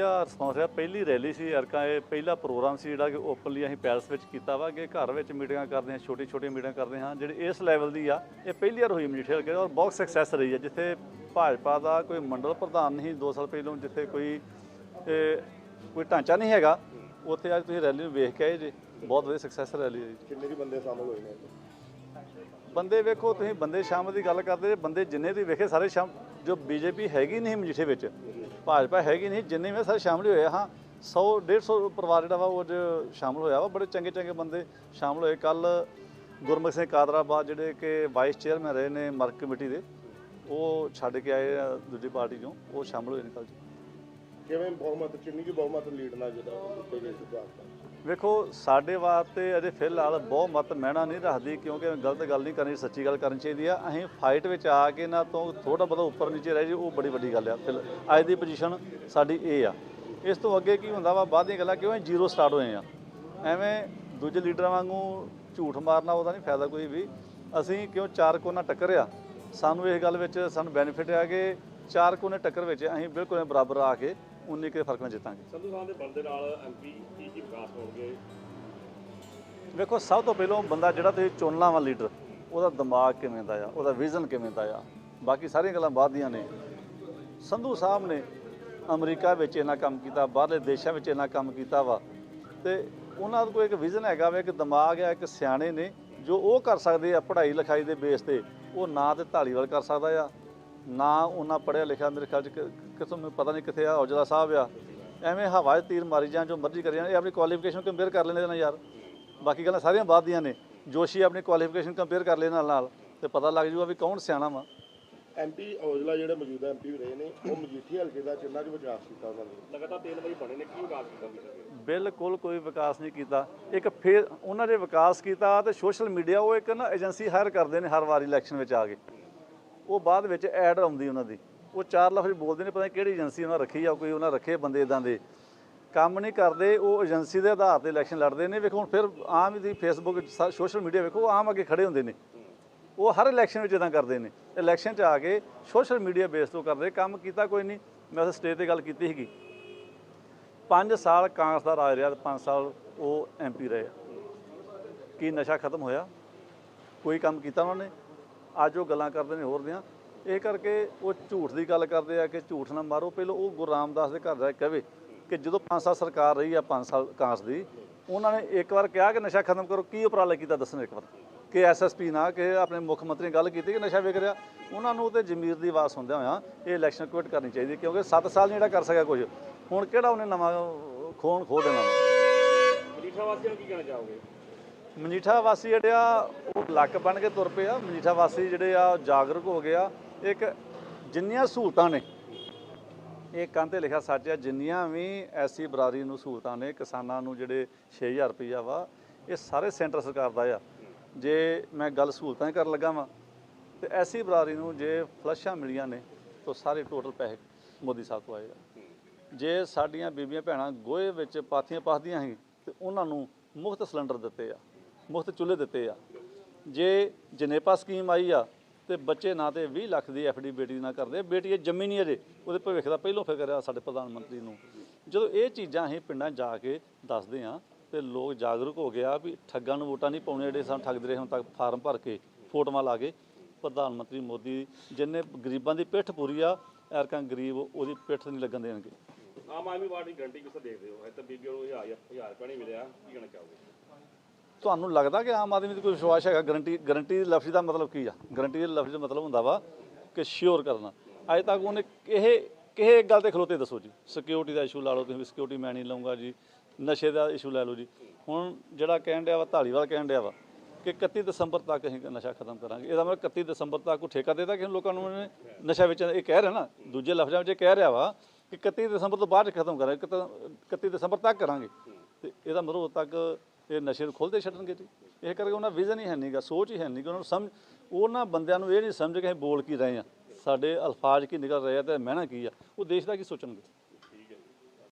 Response ਰਿਹਾ। ਪਹਿਲੀ rally ਸੀ ਅਰਕਾ ਇਹ ਪਹਿਲਾ ਪ੍ਰੋਗਰਾਮ ਸੀ ਜਿਹੜਾ ਕਿ ਓਪਨਲੀ ਅਸੀਂ ਪੈਲਸ ਵਿੱਚ ਕੀਤਾ ਵਾ ਕਿ ਘਰ ਵਿੱਚ ਮੀਟਿੰਗਾਂ ਕਰਦੇ ਹਾਂ ਛੋਟੀ ਛੋਟੀਆਂ ਮੀਟਿੰਗਾਂ ਕਰਦੇ ਹਾਂ। ਜਿਹੜੀ ਇਸ ਲੈਵਲ ਦੀ ਆ ਇਹ ਪਹਿਲੀ ਵਾਰ ਹੋਈ ਮਜੀਠੇ ਹਲਕੇ ਔਰ ਬਹੁਤ ਸਕਸੈਸ ਰਹੀ ਹੈ। ਜਿੱਥੇ ਭਾਜਪਾ ਦਾ ਕੋਈ ਮੰਡਲ ਪ੍ਰਧਾਨ ਨਹੀਂ 2 ਸਾਲ ਪਹਿਲਾਂ ਜਿੱਥੇ ਕੋਈ ਇਹ, ਕੋਈ ਢਾਂਚਾ ਨਹੀਂ ਹੈਗਾ ਉੱਥੇ ਅੱਜ ਤੁਸੀਂ ਰੈਲੀ ਨੂੰ ਵੇਖ ਕੇ ਆਏ ਜੀ। ਬਹੁਤ ਵਧੀਆ ਸਕਸੈਸ ਰੈਲੀ ਹੈ ਜੀ। ਕਿੰਨੇ ਕੁ ਬੰਦੇ ਸ਼ਾਮਲ ਹੋਏ ਨੇ ਬੰਦੇ ਵੇਖੋ ਤੁਸੀਂ ਬੰਦੇ ਸ਼ਾਮਲ ਦੀ ਗੱਲ ਕਰਦੇ ਜੇ ਬੰਦੇ ਜਿੰਨੇ ਤੁਸੀਂ ਵੇਖੇ ਸਾਰੇ ਸ਼ਾਮ ਜੋ ਬੀਜੇਪੀ ਹੈਗੀ ਨਹੀਂ ਮਜੀਠੇ ਵਿੱਚ ਭਾਜਪਾ ਹੈਗੀ ਨਹੀਂ, ਜਿੰਨੇ ਵੀ ਆ ਸਾਰੇ ਸ਼ਾਮਲ ਹੋਏ ਆ। ਹਾਂ 100 150 ਪਰਿਵਾਰ ਜਿਹੜਾ ਵਾ ਉਹ 'ਚ ਸ਼ਾਮਲ ਹੋਇਆ ਵਾ। ਬੜੇ ਚੰਗੇ ਚੰਗੇ ਬੰਦੇ ਸ਼ਾਮਲ ਹੋਏ। ਕੱਲ ਗੁਰਮੁਖ ਸਿੰਘ ਕਾਦਰਾਬਾਦ ਜਿਹੜੇ ਕਿ ਵਾਈਸ ਚੇਅਰਮੈਨ ਰਹੇ ਨੇ ਮਰਕ ਕਮੇਟੀ ਦੇ, ਉਹ ਛੱਡ ਕੇ ਆਏ ਆ ਦੂਜੀ ਪਾਰਟੀ ਚੋਂ। ਉਹ ਸ਼ਾਮਲ ਹੋਏ ਨੇ ਕੱਲ ਜੀ ਕਿਵੇਂ ਬਹੁਮਤ ਕਿੰਨੀ ਕੁ ਬਹੁਮਤ ਲੀਡ ਨਾਲ ਜਿਹੜਾ ਦਿੱਤੇ ਗਏ ਸੀ ਵੇਖੋ, ਸਾਡੇ ਵਾਸਤੇ ਅਜੇ ਫਿਲਹਾਲ ਬਹੁਤ ਮਤ ਮਹਿਣਾ ਨਹੀਂ ਰੱਖਦੀ, ਕਿਉਂਕਿ ਗਲਤ ਗੱਲ ਨਹੀਂ ਕਰਨੀ, ਸੱਚੀ ਗੱਲ ਕਰਨੀ ਚਾਹੀਦੀ ਆ। ਅਸੀਂ ਫਾਈਟ ਵਿੱਚ ਆ ਕੇ ਨਾ ਤੋਂ ਥੋੜਾ ਬਹੁਤਾ ਉੱਪਰ ਨੀਚੇ ਰਹਿ ਜੇ ਉਹ ਬੜੀ ਵੱਡੀ ਗੱਲ ਆ। ਫਿਲ ਅੱਜ ਦੀ ਪੋਜੀਸ਼ਨ ਸਾਡੀ ਇਹ ਆ। ਇਸ ਤੋਂ ਅੱਗੇ ਕੀ ਹੁੰਦਾ ਵਾ, ਬਾਅਦ ਦੀਆਂ ਗੱਲਾਂ ਕਿਉਂ ਜ਼ੀਰੋ ਸਟਾਰਟ ਹੋਏ ਆ। ਐਵੇਂ ਦੂਜੇ ਲੀਡਰਾਂ ਵਾਂਗੂ ਝੂਠ ਮਾਰਨਾ ਉਹਦਾ ਨਹੀਂ ਫਾਇਦਾ ਕੋਈ ਵੀ। ਅਸੀਂ ਕਿਉਂ ਚਾਰ ਕੋਨਾ ਟੱਕਰਿਆ ਸਾਨੂੰ ਇਸ ਗੱਲ ਵਿੱਚ ਸਾਨੂੰ ਬੈਨੀਫਿਟ ਆ ਕਿ ਚਾਰ ਕੋਨੇ ਟੱਕਰ ਵਿੱਚ ਅਸੀਂ ਬਿਲਕੁਲ ਬਰਾਬਰ ਆ ਕੇ ਉਨੀ ਕੇ ਫ਼ਰਕ ਨਾਲ ਜਿੱਤਾਂਗੇ। ਸੰਧੂ ਸਾਹਿਬ ਦੇ ਬਲ ਦੇ ਨਾਲ ਐਮਪੀ ਕੀ ਕੀ ਵਿਕਾਸ ਹੋਣਗੇ? ਵੇਖੋ ਸਭ ਤੋਂ ਪਹਿਲਾਂ ਬੰਦਾ ਜਿਹੜਾ ਤੁਸੀਂ ਚੁਣਨਾ ਵਾ ਲੀਡਰ ਉਹਦਾ ਦਿਮਾਗ ਕਿਵੇਂ ਦਾ ਆ ਉਹਦਾ ਵਿਜ਼ਨ ਕਿਵੇਂ ਦਾ ਆ। ਬਾਕੀ ਸਾਰੀਆਂ ਗੱਲਾਂ ਬਾਅਦ ਦੀਆਂ ਨੇ। ਸੰਧੂ ਸਾਹਿਬ ਨੇ ਅਮਰੀਕਾ ਵਿੱਚ ਇਹਨਾਂ ਕੰਮ ਕੀਤਾ ਬਾਹਰਲੇ ਦੇਸ਼ਾਂ ਵਿੱਚ ਇਹਨਾਂ ਕੰਮ ਕੀਤਾ ਵਾ ਤੇ ਉਹਨਾਂ ਕੋਈ ਇੱਕ ਵਿਜ਼ਨ ਹੈਗਾ ਵਾ ਇੱਕ ਦਿਮਾਗ ਆ ਇੱਕ ਸਿਆਣੇ ਨੇ ਜੋ ਉਹ ਕਰ ਸਕਦੇ ਆ ਪੜ੍ਹਾਈ ਲਿਖਾਈ ਦੇ ਬੇਸ ਤੇ ਉਹ ਨਾ ਤੇ ਢਾਲੀਵਾਲ ਕਰ ਸਕਦਾ ਆ। ਨਾ ਉਹਨਾਂ ਪੜ੍ਹਿਆ ਲਿਖਿਆ ਮੇਰੇ ਖਿਆਲ ਚ ਕਿ- ਕਿਥੋਂ ਮੈਨੂੰ ਪਤਾ ਨਹੀਂ ਕਿੱਥੇ ਆ ਔਜਲਾ ਸਾਹਿਬ ਆ। ਐਵੇਂ ਹਵਾ 'ਚ ਤੀਰ ਮਾਰੀ ਜਾਂ ਜੋ ਮਰਜ਼ੀ ਕਰੀ ਜਾਣ ਇਹ ਆਪਣੀ ਕੁਆਲੀਫਿਕੇਸ਼ਨ ਕੰਪੇਅਰ ਕਰ ਲੈਂਦੇ ਨੇ ਯਾਰ। ਬਾਕੀ ਗੱਲਾਂ ਸਾਰੀਆਂ ਬਾਅਦ ਦੀਆਂ ਨੇ। ਜੋਸ਼ੀ ਆਪਣੀ ਕੁਆਲੀਫਿਕੇਸ਼ਨ ਕੰਪੇਅਰ ਕਰ ਲੈ ਨਾਲ ਨਾਲ ਤੇ ਪਤਾ ਲੱਗ ਜੂਗਾ ਵੀ ਕੌਣ ਸਿਆਣਾ ਵਾ। ਐਮਪੀ ਔਜਲਾ ਜਿਹੜੇ ਮੌਜੂਦਾ ਐਮਪੀ ਰਹੇ ਨੇ ਉਹ ਮਜੀਠੀ ਹਲਕੇ ਦਾ ਕਿੰਨਾ ਕੁ ਵਿਕਾਸ ਕੀਤਾ ਉਹਨਾਂ ਨੇ? ਲਗਾਤਾਰ ਤਿੰਨ ਵਾਰੀ ਬਣੇ ਨੇ ਕੀ ਵਿਕਾਸ ਕੀਤਾ ਵੀ ਸਕੇ ਬਿਲਕੁਲ ਕੋਈ ਵਿਕਾਸ ਨਹੀਂ ਕੀਤਾ। ਇੱਕ ਫੇਰ ਉਹਨਾਂ ਨੇ ਵਿਕਾਸ ਕੀਤਾ ਤੇ ਸੋਸ਼ਲ ਮੀਡੀਆ ਉਹ ਇੱਕ ਨਾ ਏਜੰਸੀ ਹਾਇਰ ਕਰਦੇ ਨੇ ਹਰ ਵਾਰੀ ਇਲੈਕਸ਼ਨ ਵਿੱਚ ਆ ਕੇ। ਉਹ ਬਾਅਦ ਵਿੱਚ ਐਡ ਆਉਂਦੀ ਉਹਨਾਂ ਦੀ। ਉਹ ਚਾਰ ਲਫ਼ਜ਼ ਬੋਲਦੇ ਨੇ, ਪਤਾ ਨਹੀਂ ਕਿਹੜੀ ਏਜੰਸੀ ਉਹਨਾਂ ਰੱਖੀ ਆ, ਕੋਈ ਉਹਨਾਂ ਰੱਖੇ ਬੰਦੇ ਇਦਾਂ ਦੇ। ਕੰਮ ਨਹੀਂ ਕਰਦੇ, ਉਹ ਏਜੰਸੀ ਦੇ ਆਧਾਰ ਤੇ ਇਲੈਕਸ਼ਨ ਲੜਦੇ ਨੇ। ਵੇਖੋ ਹੁਣ ਫਿਰ ਆਮ ਹੀ ਫੇਸਬੁੱਕ ਸੋਸ਼ਲ ਮੀਡੀਆ ਵੇਖੋ ਆਮ ਅੱਗੇ ਖੜੇ ਹੁੰਦੇ ਨੇ। ਉਹ ਹਰ ਇਲੈਕਸ਼ਨ ਵਿੱਚ ਇਦਾਂ ਕਰਦੇ ਨੇ। ਇਲੈਕਸ਼ਨ 'ਚ ਆ ਕੇ ਸੋਸ਼ਲ ਮੀਡੀਆ ਬੇਸ ਤੋਂ ਕਰਦੇ, ਕੰਮ ਕੀਤਾ ਕੋਈ ਨਹੀਂ। ਮੈਂ ਉਸ ਸਟੇਜ ਤੇ ਗੱਲ ਕੀਤੀ ਸੀਗੀ। 5 ਸਾਲ ਕਾਂਗਰਸ ਦਾ ਰਾਜ ਰਿਹਾ ਤੇ 5 ਸਾਲ ਉਹ ਐਮਪੀ ਰਹੇ ਕੀ ਨਸ਼ਾ ਖਤਮ ਹੋਇਆ? ਕੋਈ ਕੰਮ ਕੀਤਾ ਉਹਨਾਂ ਨੇ? ਅੱਜ ਉਹ ਗੱਲਾਂ ਕਰਦੇ ਨੇ ਹੋਰ ਦੀਆਂ। ਇਹ ਕਰਕੇ ਉਹ ਝੂਠ ਦੀ ਗੱਲ ਕਰਦੇ ਆ ਕਿ ਝੂਠ ਨਾ ਮਾਰੋ। ਪਹਿਲਾਂ ਉਹ ਗੁਰੂ ਰਾਮਦਾਸ ਦੇ ਘਰ ਜਾ ਕੇ ਕਹਵੇ ਕਿ ਜਦੋਂ 5 ਸਾਲ ਸਰਕਾਰ ਰਹੀ ਆ 5 ਸਾਲ ਕਾਂਗਰਸ ਦੀ, ਉਹਨਾਂ ਨੇ ਇੱਕ ਵਾਰ ਕਿਹਾ ਕਿ ਨਸ਼ਾ ਖਤਮ ਕਰੋ। ਕੀ ਉਪਰਾਲਾ ਕੀਤਾ ਦੱਸਣ ਇੱਕ ਵਾਰ? ਕਿ ਐਸਐਸਪੀ ਨਾ ਕਿ ਆਪਣੇ ਮੁੱਖ ਮੰਤਰੀ ਨੇ ਗੱਲ ਕੀਤੀ ਕਿ ਨਸ਼ਾ ਵਿਕ ਰਿਹਾ? ਉਹਨਾਂ ਨੂੰ ਤੇ ਜ਼ਮੀਰ ਦੀ ਆਵਾਜ਼ ਹੁੰਦਿਆਂ ਹੋਇਆ ਇਹ ਇਲੈਕਸ਼ਨ ਕੁਇਟ ਕਰਨੀ ਚਾਹੀਦੀ, ਕਿਉਂਕਿ 7 ਸਾਲ ਨਹੀਂ ਜਿਹੜਾ ਕਰ ਸਕਿਆ ਕੁਝ। ਹੁਣ ਕਿਹੜਾ ਉਹਨੇ ਨਵਾਂ ਖੋਣ ਖੋ ਦੇਣਾ? ਵਾ। ਵਾਸੀਆਂ ਨੂੰ ਕੀ ਕਹਿਣਾ ਚਾਹੋਗੇ? ਮਜੀਠਾ ਵਾਸੀ ਜਿਹੜੇ ਆ, ਉਹ ਲੱਕ ਬਣ ਕੇ ਤੁਰ ਪਏ ਆ। ਮਜੀਠਾ ਵਾਸੀ ਜਿਹੜੇ ਆ ਜਾਗਰੂਕ ਹੋ ਗਏ ਆ। ਇੱਕ ਜਿੰਨੀਆਂ ਸਹੂਲਤਾਂ ਨੇ, ਇਹ ਕੰਨ ਲਿਖਿਆ ਸੱਚ ਆ, ਜਿੰਨੀਆਂ ਵੀ ਐਸੀ ਬਰਾਦਰੀ ਨੂੰ ਸਹੂਲਤਾਂ ਨੇ, ਕਿਸਾਨਾਂ ਨੂੰ ਜਿਹੜੇ 6000 ਰੁਪਈਆ ਵਾ, ਇਹ ਸਾਰੇ ਸੈਂਟਰ ਸਰਕਾਰ ਦਾ ਆ। ਜੇ ਮੈਂ ਗੱਲ ਸਹੂਲਤਾਂ ਹੀ ਕਰਨ ਲੱਗਾ ਵਾਂ, ਤੇ ਐਸੀ ਬਰਾਦਰੀ ਨੂੰ ਜੇ ਫਲਸ਼ਾਂ ਮਿਲੀਆਂ ਨੇ, ਤਾਂ ਸਾਰੇ ਟੋਟਲ ਪੈਸੇ ਮੋਦੀ ਸਾਹਿਬ ਤੋਂ ਆਏਗਾ ਜੇ ਸਾਡੀਆਂ ਬੀਬੀਆਂ ਭੈਣਾਂ ਗੋਹੇ ਵਿੱਚ ਪਾਥੀਆਂ ਪਾਥਦੀਆਂ ਸੀ, ਤੇ ਉਹਨਾਂ ਨੂੰ ਮੁਫਤ ਸਿਲੰਡਰ ਦਿੱਤੇ ਆ। ਮੁਫਤ ਚੁੱਲ੍ਹੇ ਦਿੱਤੇ ਆ। ਜੇ ਜਨੇਪਾ ਸਕੀਮ ਆਈ ਆ ਤੇ ਬੱਚੇ ਨਾ ਤੇ 20 ਲੱਖ ਦੀ ਐਫਡੀ ਬੇਟੀ ਨਾ ਕਰਦੇ ਬੇਟੀ ਇਹ ਜੰਮੀ ਨਹੀਂ ਅਜੇ, ਉਹਦੇ ਭਵਿੱਖ ਦਾ ਪਹਿਲੋਂ ਫਿਕਰ ਆ ਸਾਡੇ ਪ੍ਰਧਾਨ ਮੰਤਰੀ ਨੂੰ। ਜਦੋਂ ਇਹ ਚੀਜ਼ਾਂ ਅਸੀਂ ਪਿੰਡਾਂ 'ਚ ਜਾ ਕੇ ਦੱਸਦੇ ਆ ਤੇ ਲੋਕ ਜਾਗਰੂਕ ਹੋ ਗਿਆ ਵੀ ਠੱਗਾਂ ਨੂੰ ਵੋਟਾਂ ਨਹੀਂ ਪਾਉਣੇ ਜਿਹੜੇ ਸਾਨੂੰ ਠੱਗਦੇ ਰਹੇ ਹੁਣ ਤੱਕ ਫਾਰਮ ਭਰ ਕੇ ਫੋਟੋਆਂ ਲਾ ਕੇ ਪ੍ਰਧਾਨ ਮੰਤਰੀ ਮੋਦੀ ਜਿੰਨੇ ਗਰੀਬਾਂ ਦੀ ਪਿੱਠ ਪੂਰੀ ਆ, ਐਰਕਾਂ ਗਰੀਬ ਉਹਦੀ ਪਿੱਠ ਨਹੀਂ ਲੱਗਣ ਦੇਣਗੇ। ਆਮ ਆਦਮੀ ਪਾਰਟੀ ਗਰੰਟੀ ਕਿਸ ਦੇਖਦੇ ਹੋ? ਇਹ ਤਾਂ ਬੀਬੀਆਂ ਨੂੰ ਹਜ਼ਾਰ ਹਜ਼ਾਰ ਰੁਪਇਆ ਨਹੀਂ ਮਿਲਿਆ, ਕੀ ਕਹਿਣਾ ਚਾਹੋਗੇ? ਤੁਹਾਨੂੰ ਲੱਗਦਾ ਕਿ ਆਮ ਆਦਮੀ 'ਤੇ ਕੋਈ ਵਿਸ਼ਵਾਸ ਹੈਗਾ? ਗਰੰਟੀ ਗਰੰਟੀ ਦੇ ਲਫ਼ਜ਼ ਦਾ ਮਤਲਬ ਕੀ ਆ? ਗਰੰਟੀ ਦੇ ਲਫ਼ਜ਼ ਦਾ ਮਤਲਬ ਹੁੰਦਾ ਵਾ ਕਿ ਸ਼ਿਓਰ ਕਰਨਾ। ਅਜੇ ਤੱਕ ਉਹਨੇ ਇਹ ਕਿਸੇ ਇੱਕ ਗੱਲ ਤੇ ਖਲੋਤੇ ਦੱਸੋ ਜੀ। ਸਿਕਿਉਰਿਟੀ ਦਾ ਇਸ਼ੂ ਲਾ ਲਓ ਤੁਸੀਂ ਸਿਕਿਉਰਿਟੀ ਮੈਂ ਨਹੀਂ ਲਵਾਂਗਾ ਜੀ। ਨਸ਼ੇ ਦਾ ਇਸ਼ੂ ਲੈ ਲਓ ਜੀ। ਹੁਣ ਜਿਹੜਾ ਕਹਿਣ ਡਿਆ ਵਾ, ਧਾਲੀਵਾਲ ਕਹਿਣ ਡਿਆ ਵਾ ਕਿ 31 ਦਸੰਬਰ ਤੱਕ ਅਸੀਂ ਨਸ਼ਾ ਖਤਮ ਕਰਾਂਗੇ। ਇਹਦਾ ਮਤਲਬ 31 ਦਸੰਬਰ ਤੱਕ ਕੋਈ ਠੇਕਾ ਦੇਤਾ ਕਿ ਲੋਕਾਂ ਨੂੰ ਉਹਨੇ ਨਸ਼ਾ ਵੇਚਣ ਇਹ ਕਹਿ ਰਿਹਾ ਨਾ, ਦੂਜੇ ਲਫ਼ਜ਼ਾਂ ਵਿੱਚ ਇਹ ਕਹਿ ਰਿਹਾ ਵਾ ਕਿ 31 ਦਸੰਬਰ ਤੋਂ ਬਾਅਦ 'ਚ ਖਤਮ ਕਰਾਂਗੇ 31 ਦਸੰਬਰ ਤੱਕ ਕਰਾਂਗੇ। ਤੇ ਇਹਦਾ ਮਤਲਬ ਉਦੋਂ ਤੱਕ ਇਹ ਨਸ਼ੇ ਨੂੰ ਖੋਲਦੇ ਛੱਡਣਗੇ ਜੀ। ਇਹ ਕਰਕੇ ਉਹਨਾਂ ਵਿਜ਼ਨ ਹੀ ਹੈ ਨਹੀਂਗਾ ਸੋਚ ਹੀ ਹੈ ਨਹੀਂ ਕਿ ਉਹਨਾਂ ਨੂੰ ਸਮਝ, ਉਹਨਾਂ ਬੰਦਿਆਂ ਨੂੰ ਇਹ ਨਹੀਂ ਸਮਝ ਕੇ ਅਸੀਂ ਬੋਲ ਕੀ ਰਹੇ ਆ ਸਾਡੇ ਅਲਫਾਜ਼ ਕੀ ਨਿਕਲ ਰਹੇ ਆ ਤੇ ਮਹਿਣਾ ਕੀ ਆ। ਉਹ ਦੇਸ਼ ਦਾ ਕੀ ਸੋਚਣਗੇ?